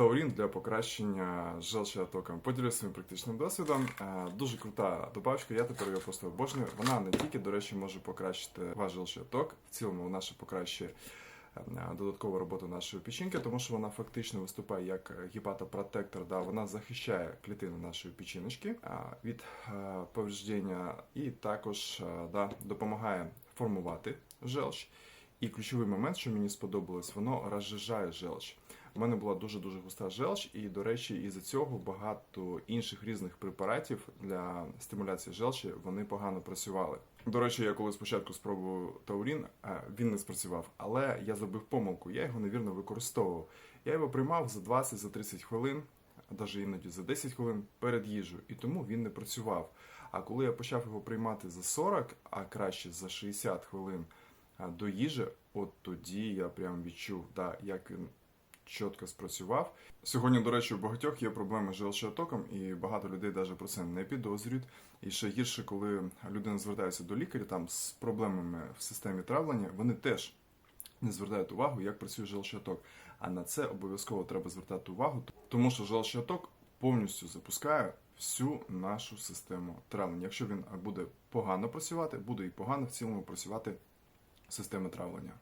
Таурін для покращення желчі желчеотока. Поділюся своїм практичним досвідом. Е, Дуже крута добавка, я тепер її просто обожнюю. Вона не тільки, до речі, може покращити ваш желчеоток, в цілому вона ще покращує е, додаткову роботу нашої печінки, тому що вона фактично виступає як гепатопротектор, да, вона захищає клітини нашої печіночки е, від е, повреждення і також да, допомагає формувати желч. І ключовий момент, що мені сподобалось, воно розжижає желч. У мене була дуже дуже густа желч, і, до речі, із-за цього багато інших різних препаратів для стимуляції желчі вони погано працювали. До речі, я коли спочатку спробував таурін, він не спрацював, але я зробив помилку, я його невірно використовував. Я його приймав за 20-30 хвилин, навіть іноді за 10 хвилин перед їжею, і тому він не працював. А коли я почав його приймати за 40, а краще за 60 хвилин до їжі, от тоді я прям відчув, да, як він чітко спрацював. Сьогодні, до речі, у багатьох є проблеми з желчеотоком, і багато людей навіть про це не підозрюють. І ще гірше, коли людина звертається до лікаря там з проблемами в системі травлення, вони теж не звертають увагу, як працює желчеоток. А на це обов'язково треба звертати увагу, тому що желчеоток повністю запускає всю нашу систему травлення. Якщо він буде погано працювати, буде і погано в цілому працювати система травлення.